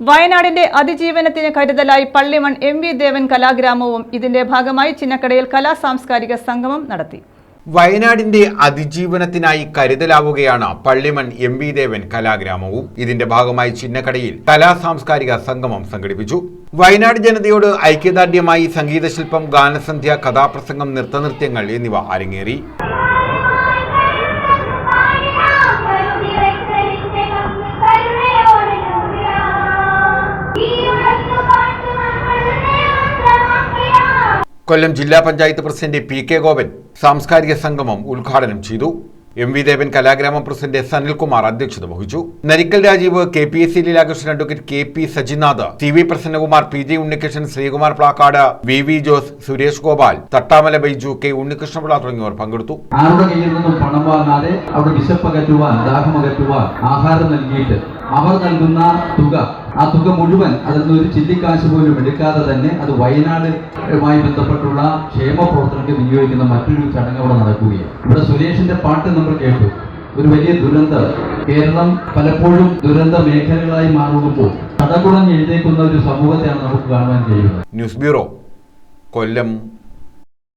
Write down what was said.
വയനാടിന്റെ അതിജീവനത്തിന് കരുതലായി പള്ളിമൺ എം വി ദേവൻ കലാഗ്രാമവും ഇതിന്റെ ഭാഗമായി ചിന്നക്കടയിൽ കലാ സാംസ്കാരിക സംഗമം നടത്തി. വയനാടിന്റെ അതിജീവനത്തിനായി കരുതലാവുകയാണ് പള്ളിമൺ എം വി ദേവൻ കലാഗ്രാമവും. ഇതിന്റെ ഭാഗമായി ചിന്നക്കടയിൽ കലാ സാംസ്കാരിക സംഗമം സംഘടിപ്പിച്ചു. വയനാട് ജനതയോട് ഐക്യദാർഢ്യമായി സംഗീതശില്പം ഗാനസന്ധ്യ കഥാപ്രസംഗം നൃത്തനൃത്യങ്ങൾ എന്നിവ അരങ്ങേറി. കൊല്ലം ജില്ലാ panchayat president P K Gopan സാംസ്കാരിക സംഗമം ഉദ്ഘാടനം ചെയ്തു. M V Devan Kalagramam president Sanilkumar അധ്യക്ഷത വഹിച്ചു. Narikkal Rajeev K P S C Leelakrishnan advocate K P Sajinath T V Prasannakumar P J Unnikrishnan Sreekumar Plakkad V V Jose Suresh Gopal Thattamala Baiju K Unnikrishnapillai തുടങ്ങിയവർ പങ്കെടുത്തു. ആരുടെ കയ്യിൽ നിന്നും പണം വാങ്ങാതെ ആഹാരം നൽകിയിട്ട് അവർ നൽകുന്ന തുക ആ തുക മുഴുവൻ അതിൽ നിന്ന് ഒരു ചില്ലിക്കാശ് പോലും എടുക്കാതെ തന്നെ അത് വയനാടുമായി ബന്ധപ്പെട്ടുള്ള ക്ഷേമ പ്രവർത്തനങ്ങൾക്ക് വിനിയോഗിക്കുന്ന മറ്റൊരു ചടങ്ങ് അവിടെ നടക്കുകയാണ്. ഇവിടെ സുരേഷിന്റെ പാട്ട് നമ്മൾ കേട്ടു. ഒരു വലിയ ദുരന്ത കേരളം പലപ്പോഴും ദുരന്ത മേഖലകളായി മാറുമ്പോൾ തടകുടഞ്ഞ് എഴുതേക്കുന്ന ഒരു സമൂഹത്തെയാണ് നമുക്ക് കാണുവാൻ കഴിയുന്നത്. News bureau Kollam.